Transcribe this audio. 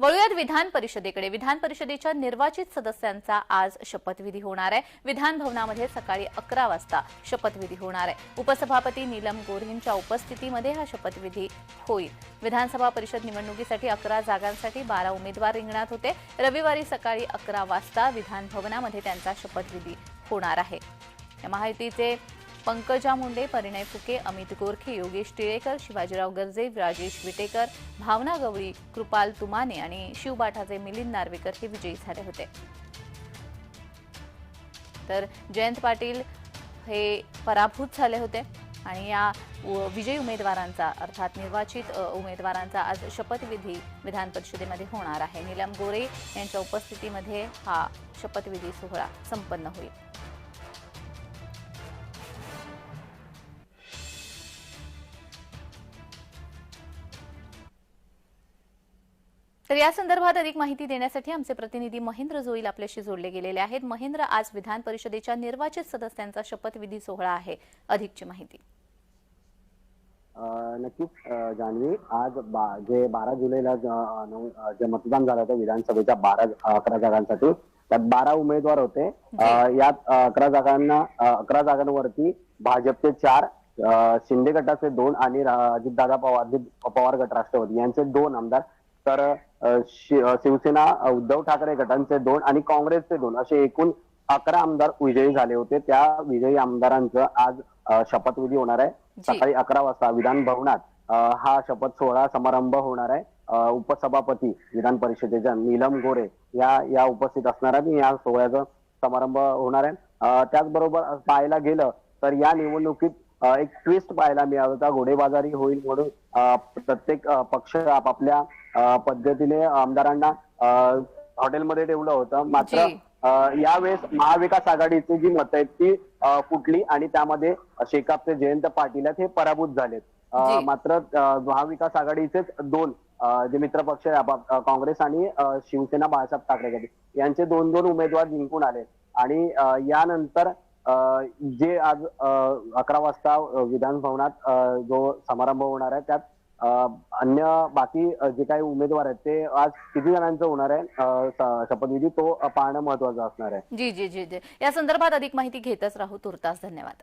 वळूयात विधान परिषदेकडे. विधान परिषदेच्या निर्वाचित सदस्यांचा आज शपथविधी होणार आहे. विधान भवनामध्ये सकाळी अकरा वाजता शपथविधी होणार आहे. उपसभापती नीलम गोऱ्हेंच्या उपस्थितीमध्ये हा शपथविधी होईल. विधानसभा परिषद निवडणुकीसाठी अकरा जागांसाठी बारा उमेदवार रिंगणात होते. रविवारी सकाळी अकरा वाजता विधान भवनामध्ये त्यांचा शपथविधी होणार आहे. या माहितीचे पंकजा मुंडे परिणय फुके अमित गोरखे योगेश टिळेकर शिवाजीराव गर्जे राजेश विटेकर भावना गवळी कृपाल तुमाने आणि शिवबाठाचे मिलिंद नार्वेकर हे विजयी झाले होते. तर जयंत पाटील हे पराभूत झाले होते आणि या विजयी उमेदवारांचा अर्थात निर्वाचित उमेदवारांचा आज शपथविधी विधान परिषदेमध्ये होणार आहे. नीलम गोरे यांच्या उपस्थितीमध्ये हा शपथविधी सोहळा संपन्न होईल. तर या संदर्भात अधिक माहिती देण्यासाठी आमचे प्रतिनिधी महेंद्र जोईल आपल्याशी जोडले गेलेले आहेत. महेंद्र आज विधान परिषदेच्या निर्वाचित सदस्यांचा शपथविधी सोहळा आहे. अधिकची माहिती. नक्कीच जान्हवी आज बा- जे बारा जुलैला ज- मतदान झालं होतं विधानसभेच्या बारा अकरा जागांसाठी त्यात बारा उमेदवार होते. यात अकरा जागांना अकरा जागांवरती भाजपचे चार शिंदे गटाचे दोन आणि अजितदादा पवार अजित पवार गट राष्ट्रवादी यांचे दोन आमदार तर शिवसेना उद्धव ठाकरे गटांचे दोन आणि काँग्रेसचे दोन असे एकूण अकरा आमदार विजयी झाले होते. त्या विजयी आमदारांचं आज शपथविधी होणार आहे. सकाळी अकरा वाजता विधान भवनात हा शपथ सोहळा समारंभ होणार आहे. उपसभापती विधान परिषदेच्या नीलम गोरे या या उपस्थित असणार आहेत. या सोहळ्याचा समारंभ होणार आहे. त्याचबरोबर पाहायला गेलं तर या निवडणुकीत एक ट्विस्ट पाहायला मिळाला होता. घोडेबाजारी होईल म्हणून प्रत्येक पक्ष आपापल्या पद्धतीने आमदारांना हॉटेलमध्ये ठेवलं होतं. मात्र यावेळेस महाविकास आघाडीची जी मतं आहेत ती फुटली आणि त्यामध्ये शेकापचे जयंत पाटील आहेत हे पराभूत झालेत. मात्र महाविकास आघाडीचेच दोन जे आपाप- अ, काँग्रेस आणि शिवसेना बाळासाहेब ठाकरे यांचे दोन दोन उमेदवार जिंकून आले आणि यानंतर जे आज अकरा वाजता विधान भवनात जो समारंभ होणार आहे त्यात अ, अन्य बाकी जे काही उमेदवार आहेत ते आज किती जणांचं होणार आहे? शपथविधी तो पाहणं महत्वाचं असणार आहे. जी जी जी जी. या संदर्भात अधिक माहिती घेतच राहू. तुर्तास धन्यवाद.